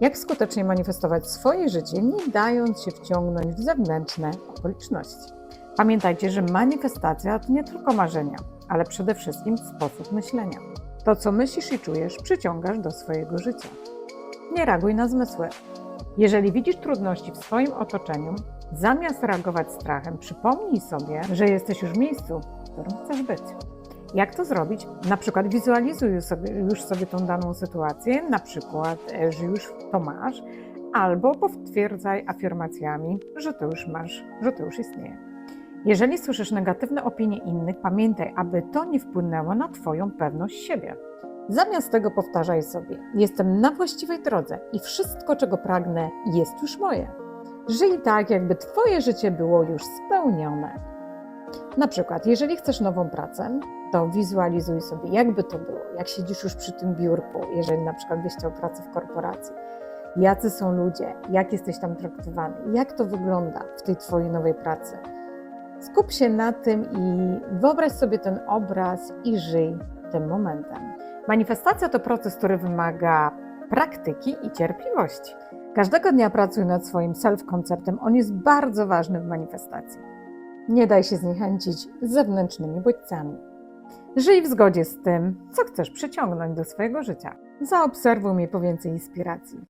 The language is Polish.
Jak skutecznie manifestować swoje życie, nie dając się wciągnąć w zewnętrzne okoliczności. Pamiętajcie, że manifestacja to nie tylko marzenia, ale przede wszystkim sposób myślenia. To, co myślisz i czujesz, przyciągasz do swojego życia. Nie reaguj na zmysły. Jeżeli widzisz trudności w swoim otoczeniu, zamiast reagować strachem, przypomnij sobie, że jesteś już w miejscu, w którym chcesz być. Jak to zrobić? Na przykład wizualizuj sobie, już sobie tą daną sytuację, na przykład, e, że już to masz, albo potwierdzaj afirmacjami, że to już masz, że to już istnieje. Jeżeli słyszysz negatywne opinie innych, pamiętaj, aby to nie wpłynęło na Twoją pewność siebie. Zamiast tego powtarzaj sobie: Jestem na właściwej drodze i wszystko, czego pragnę, jest już moje. Żyj tak, jakby Twoje życie było już spełnione. Na przykład, jeżeli chcesz nową pracę, to wizualizuj sobie, jakby to było, jak siedzisz już przy tym biurku, jeżeli na przykład byś chciał pracę w korporacji. Jacy są ludzie, jak jesteś tam traktowany, jak to wygląda w tej Twojej nowej pracy. Skup się na tym i wyobraź sobie ten obraz i żyj tym momentem. Manifestacja to proces, który wymaga praktyki i cierpliwości. Każdego dnia pracuj nad swoim self-konceptem, on jest bardzo ważny w manifestacji. Nie daj się zniechęcić zewnętrznymi bodźcami. Żyj w zgodzie z tym, co chcesz przyciągnąć do swojego życia. Zaobserwuj mnie po więcej inspiracji.